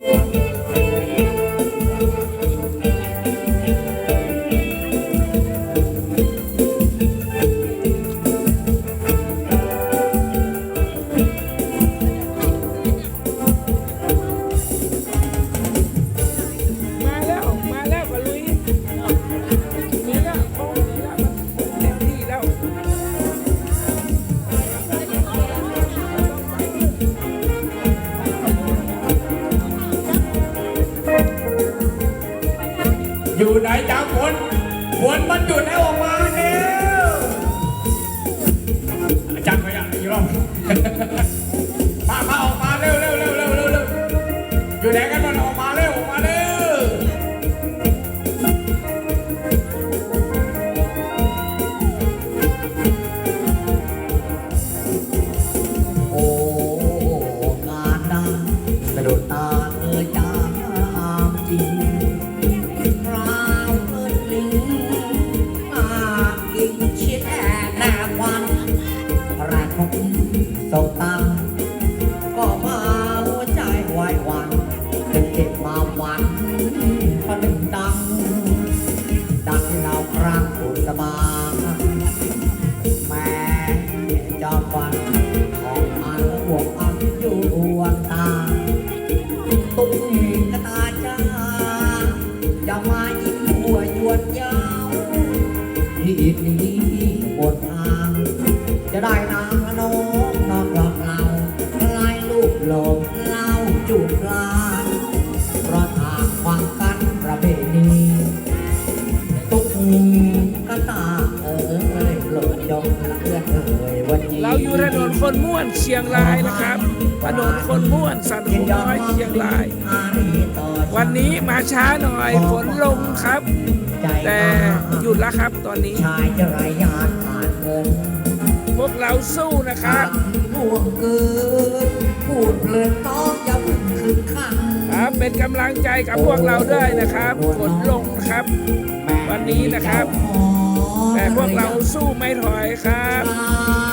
มา มามาออกมาเร็วเร็วเร็วเร็วเร็วเร็วอยู่ไหนกันมันออกมาเร็วออกมาเร็วโอ้งานดังสะโดดตาเอ่ยจามจริง กหลงเล่าจูบลานเพราะทางฟังกันประเพณีตุ๊กกระตาเอ๋ยโปรดยกเพื่อนเอ๋ยวันนี้เราอยู่ถนนคนม่วนเชียงรายนะครับถนนคนม่วนสันหูน้อยเชียงราย วันนี้มาช้าหน่อยฝนลงครับ แต่หยุดแล้วครับตอนนี้ชายจะไรายาทผ่านเงิน พวกเราสู้นะครับ ห่วงเกินพูดเพลินต้องอย่าเพึ่งคืนข้างครับเป็นกำลังใจกับพวกเราด้วยนะครับฝนลงครับ วันนี้นะครับ แต่พวกเราสู้ไม่ถอยครับช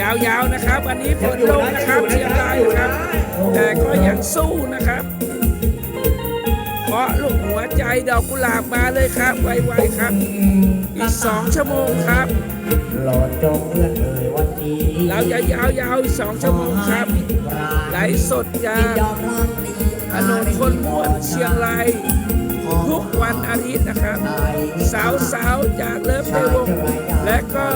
ยาวๆนะครับวันนี้ฝนลงนะครับเชียงรายนะครับ แต่ก็ยังสู้นะครับเพราะลูกหัวใจดอกกุหลาบมาเลยครับ ไวๆครับ อีก2ชั่วโมงครับโลดจงเพื่อนเอ่ยวันนี้เราจะยาวๆอีก2ชั่วโมงครับไลฟ์สดจากถนนคนม่วนเชียงรายทุกวันอาทิตย์นะครับ สาวๆจากเลิฟเดวงและก็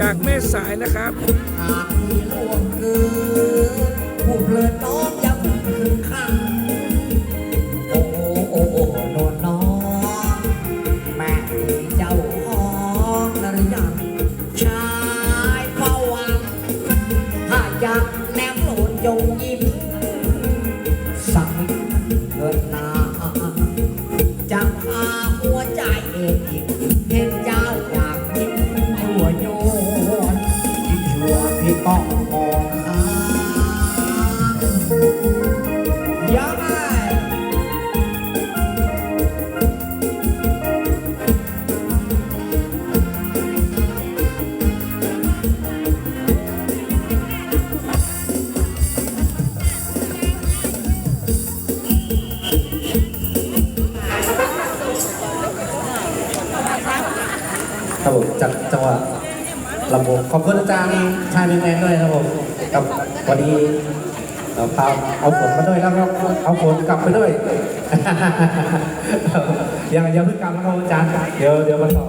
จากแม่สายนะครับหากมีล่วงเกินผู้เพลินน้อง ครับผมจากจังหวัดลำพูนขอบคุณอาจารย์ชายแมนด้วยครับผมกับวันนี้เราพาเอาฝนมาด้วยแล้วก็เอาฝนกลับไปด้วย อย่าอย่าเพิ่งกลับนะครับอาจารย์เดี๋ยวเดี๋ยวมาต่อ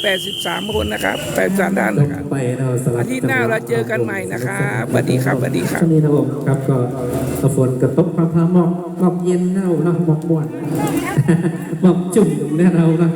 83 คนนะครับ83ท่านลนะงครับไปเราสลับอาทิตย์หน้าเราเจอกันใหม่นะครับสวัสดีครับสวัสดีครับช่วงนี้นะผมครับก็ฝนกระตกพระพาหมอกหมอกเย็นนะเราเนาะหมอกม่วนหมอกจุ่มเนี่ยเราเนาะ